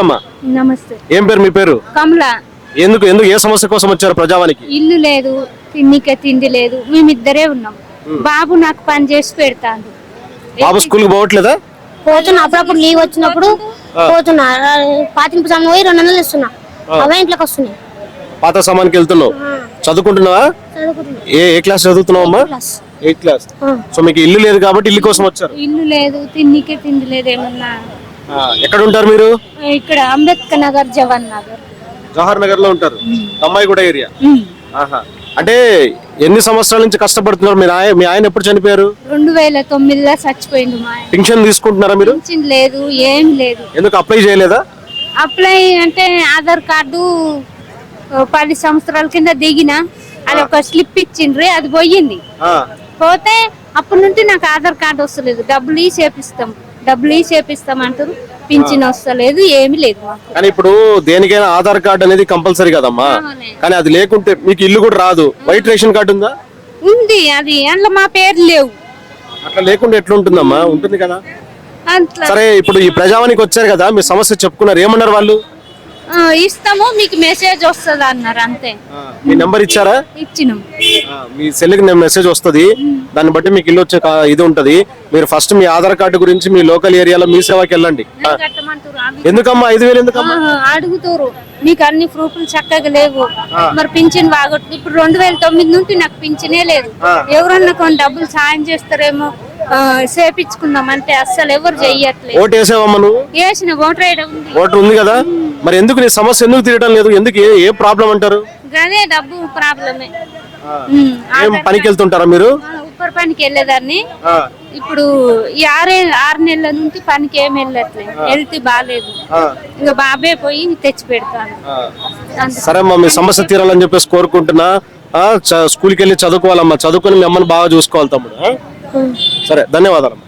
అమ్మా. నమస్తే. ఏం పేరు మీ పేరు? కమల. ఎందుకు ఎందుకు ఏ సమస్య కోసం వచ్చారు ప్రజావానికి? ఇల్లు లేదు తిండికే తిండి లేదు మేమిద్దరే ఉన్నాం. బాబు నాకు పని చేసి పెడతాను బాబు స్కూల్కి పోవట్లేదా? పోతున్నా అప్పుడప్పుడు లీవ్ వచ్చినప్పుడు పోతున్నా. పాతింపు సమయం పోయి రెండు నెలలు ఇస్తున్నా అవే ఇంట్లోకి వస్తున్నాయి. పాత సామాన్కి వెళ్తున్నావు? చదువుకుంటున్నావా? చదువుకుంటున్నా. ఏ ఏ క్లాస్ చదువుతున్నావు అమ్మా? Eighth class. సో మీకు ఇల్లు లేదు కాబట్టి ఇల్లు కోసం వచ్చారు? ఇల్లు లేదు తిండికే తిండి లేదు ఏమన్నా ఎక్కడ ఉంటారు మీరు? ఇక్కడ అంబేద్కర్ నగర్ జవహర్ నగర్. జవహర్ నగర్లో ఉంటారు అమ్మాయిగూడ ఏరియా? అంటే ఎన్ని సంవత్సరాల నుంచి కష్టపడుతున్నారు? మీరు ఆయన మీ ఆయన ఎప్పుడు చనిపోయారు? రెండు వేల తొమ్మిదిలో చచ్చిపోయింది మా ఆయన. పింఛన్ తీసుకుంటున్నారా మీరు? లేదు ఏం లేదు. ఎందుకు అప్లై చేయలేదా? అప్లై అంటే ఆధార్ కార్డు పది సంవత్సరాల కింద దిగిన అది ఒక స్లిప్ ఇచ్చిండ్రి అది పోయింది. పోతే అప్పటి నుండి నాకు ఆధార్ కార్డు వస్తలేదు. డబ్బులు చేపిస్తాం. డబ్బులు ఈ చేపిస్తాం అంటారు పింఛన్ వస్తలేదు ఏమీ లేదు మాకు. కానీ ఇప్పుడు దేనికైనా ఆధార్ కార్డు అనేది కంపల్సరీ కదమ్మా. కానీ అది లేకుంటే మీకు ఇల్లు కూడా రాదు. వైట్ రేషన్ కార్డు ఉందా? ఉంది అది అందులో మా పేరు లేవు. అట్లా లేకుండా ఎట్లా ఉంటుందమ్మా? ఉంటుంది కదా. అట్లా సరే ఇప్పుడు ఈ ప్రజావానికి వచ్చారు కదా మీ సమస్య చెప్పుకున్నారు. ఏమన్నారు వాళ్ళు? ఇస్తాము మీకు మెసేజ్ వస్తుంది అన్నారు అంతే. మీ నెంబర్ ఇచ్చారా? ఇచ్చినాం. మీ సెల్కి మెసేజ్ వస్తుంది. దాన్ని బట్టి మీకు ఇల్లు వచ్చే ఇది ఉంటది. మీరు ఫస్ట్ మీ ఆధార్ కార్డు గురించి మీ లోకల్ ఏరియాలో మీ సేవకి వెళ్ళండి. ఎందుకమ్మా? ఐదు వేలు ఎందుకమ్మా? అడుగుతారు. మీకు అన్ని ప్రూఫ్లు చక్కగా లేవు. మరి పింఛన్ బాగొట్టు ఇప్పుడు రెండు వేల తొమ్మిది నుండి నాకు పింఛనే లేదు. ఎవరన్నా కొన్ని డబ్బులు సాయం చేస్తారేమో ఆ, చేపించుకుందాం అంటే అస్సలు ఎవరు చెయ్యట్లేదు. ఓటు వేసావమ్మా నువ్వు? వేసిన ఓటర్ ఐడి ఉంది. ఓటు ఉంది కదా? మరి ఎందుకు నీ సమస్య ఎందుకు తీరడం లేదు? ఎందుకు ఏ- ఏ ప్రాబ్లం అంటారు? అదే డబ్బు ప్రాబ్లమే. ఏం పనికి వెళ్తుంటారా మీరు? ఉప్పర్ పనికి వెళ్ళేదాన్ని. ఇప్పుడు ఈ ఆరే ఆరు నెలల నుంచి పనికి ఏం వెళ్ళట్లేదు హెల్త్ బాగాలేదు ఇంకా బాబే పోయి తెచ్చి పెడతాను. సరే అమ్మా మీ సమస్య తీరాలని చెప్పేసి కోరుకుంటున్నా. స్కూల్కి వెళ్ళి చదువుకోవాలమ్మా. చదువుకొని మీ అమ్మని బాగా చూసుకోవాలి తమ్ముడు? సరే ధన్యవాదాలమ్మా.